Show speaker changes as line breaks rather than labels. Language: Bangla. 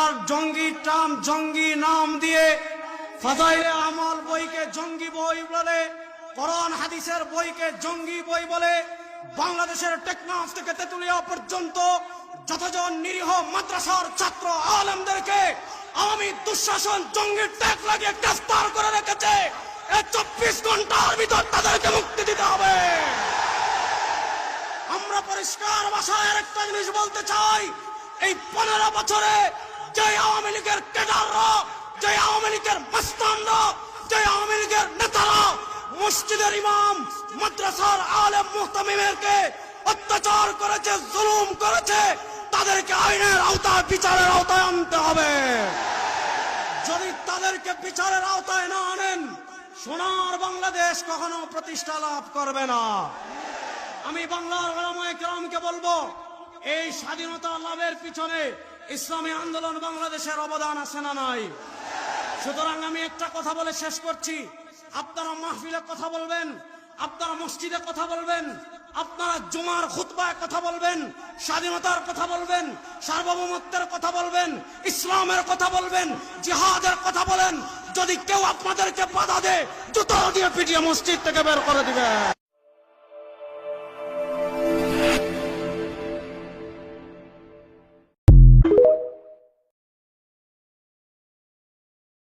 আর জঙ্গি টাম জঙ্গি নাম দিয়ে ফাজাইলে আমল বইকে জঙ্গি বই বলে, কোরআন হাদিসের বইকে জঙ্গি বই বলে, বাংলাদেশের টেকনাফ থেকে তেতুলিয়া পর্যন্ত যতজন নিরীহ মাদ্রাসার ছাত্র আলেমদেরকে আওয়ামী দুঃশাসন জঙ্গির ট্যাগ লাগিয়ে গ্রেফতার করে রেখেছে এই চব্বিশ ঘণ্টার ভিতর তাদেরকে মুক্তি দিতে হবে। আমরা পরিষ্কার ভাষায় একটা জিনিস বলতে চাই, এই পনেরো বছরে যে আওয়ামী লীগের কেডাররা যে আওয়ামী লীগের মস্তানরা যে আওয়ামী লীগের নেতারা, মসজিদের ইমাম, মাদ্রাসার আলেম মুহতামিমেরকে অত্যাচার করেছে, জুলুম করেছে, তাদেরকে আইনের আওতায়, বিচারের আওতায় আনতে হবে। যদি তাদেরকে বিচারের আওতায় না আনেন, সোনার বাংলাদেশ কখনো প্রতিষ্ঠা লাভ করবে না। আমি বাংলার ওলামায়ে কেরামকে বলব এই স্বাধীনতা লাভের পিছনে ইসলামী আন্দোলন বাংলাদেশের অবদান আছে না নাই? সুতরাং আমি একটা কথা বলে শেষ করছি। আপনারা মাহফিলে কথা বলবেন, আপনারা মসজিদে কথা বলবেন, আপনারা জুমার খুতবায় কথা বলবেন, স্বাধীনতার কথা বলবেন, সার্বভৌমত্বের কথা বলবেন, ইসলামের কথা বলবেন, জিহাদের কথা বলেন, যদি কেউ আপনাদেরকে বাধা দেয়, জুতো দিয়ে পিটিয়ে মসজিদ থেকে বের করে দিবে